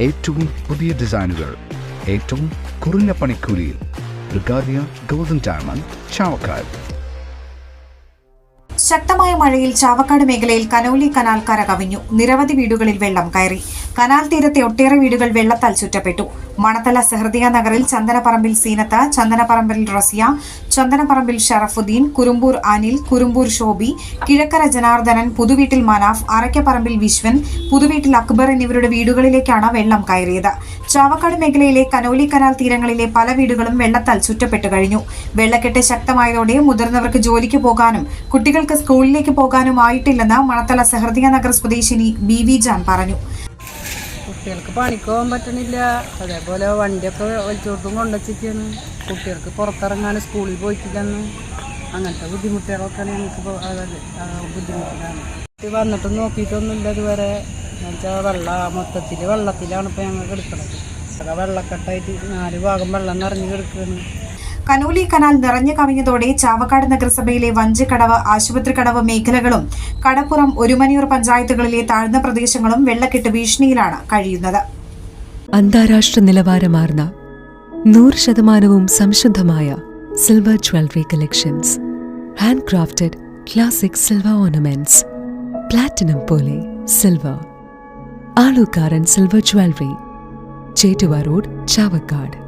ഏറ്റവും പുതിയ ഡിസൈനുകൾ ഏറ്റവും കുറഞ്ഞ പണിക്കൂലിയിൽ. Brigadia golden diamond Chavakkad. ശക്തമായ മഴയിൽ ചാവക്കാട് മേഖലയിൽ കനോലി കനാൽ കര കവിഞ്ഞു. നിരവധി വീടുകളിൽ വെള്ളം കയറി. കനാൽ തീരത്തെ ഒട്ടേറെ വീടുകൾ വെള്ളത്താൽ ചുറ്റപ്പെട്ടു. മണത്തല സെഹൃദിയ നഗറിൽ ചന്ദനപ്പറമ്പിൽ സീനത്ത് ചന്ദനപ്പറമ്പിൽ റസിയ ചന്ദനപ്പറമ്പിൽ ഷറഫുദ്ദീൻ കുറുമ്പൂർ അനിൽ കുറുമ്പൂർ ഷോബി കിഴക്കര ജനാർദ്ദനൻ പുതുവീട്ടിൽ മനാഫ് അറയ്ക്കപ്പറമ്പിൽ വിശ്വൻ പുതുവീട്ടിൽ അക്ബർ എന്നിവരുടെ വീടുകളിലേക്കാണ് വെള്ളം കയറിയത്. ചാവക്കാട് മേഖലയിലെ കനോലി കനാൽ തീരങ്ങളിലെ പല വീടുകളും വെള്ളത്താൽ ചുറ്റപ്പെട്ടു കഴിഞ്ഞു. വെള്ളക്കെട്ട് ശക്തമായതോടെ മുതിർന്നവർക്ക് ജോലിക്ക് പോകാനും കുട്ടികൾക്ക് സ്കൂളിലേക്ക് പോകാനും ആയിട്ടില്ലെന്ന് മണത്തല സെഹൃദിയ നഗർ സ്വദേശിനി ബി വി ജാൻ പറഞ്ഞു. കുട്ടികൾക്ക് പണിക്ക് പോകാൻ പറ്റണില്ല. അതേപോലെ വണ്ടിയൊക്കെ വലിച്ചോട്ടും കൊണ്ടുവച്ചിട്ടാണ് കുട്ടികൾക്ക് പുറത്തിറങ്ങാൻ സ്കൂളിൽ പോയിട്ടില്ലെന്ന്. അങ്ങനത്തെ ബുദ്ധിമുട്ടുകളൊക്കെയാണ് ഞങ്ങൾക്ക് ബുദ്ധിമുട്ടിലാണ്. കുട്ടി വന്നിട്ട് നോക്കിയിട്ടൊന്നുമില്ല ഇതുവരെ. എന്നുവെച്ചാൽ വെള്ള മൊത്തത്തിൽ വെള്ളത്തിലാണ് ഇപ്പോൾ ഞങ്ങൾ കിടക്കുന്നത് ആകെ വെള്ളക്കെട്ടായിട്ട് നാല് ഭാഗം വെള്ളം നിറഞ്ഞു കിടക്കുകയാണ് കനോലി കനാൽ നിറഞ്ഞു കവിഞ്ഞതോടെ ചാവക്കാട് നഗരസഭയിലെ വഞ്ചിക്കടവ് ആശുപത്രിക്കടവ് മേഖലകളും കടപ്പുറം ഒരുമനിയൂർ പഞ്ചായത്തുകളിലെ താഴ്ന്ന പ്രദേശങ്ങളും വെള്ളക്കെട്ട് ഭീഷണിയിലാണ് കഴിയുന്നത്. അന്താരാഷ്ട്ര നിലവാരമാർന്ന നൂറ് ശതമാനവും സംശുദ്ധമായ silver jewellery collections handcrafted classic silver ornaments platinum പോലെ silver Alukkaran silver jewellery Chettuva road Chavakkad.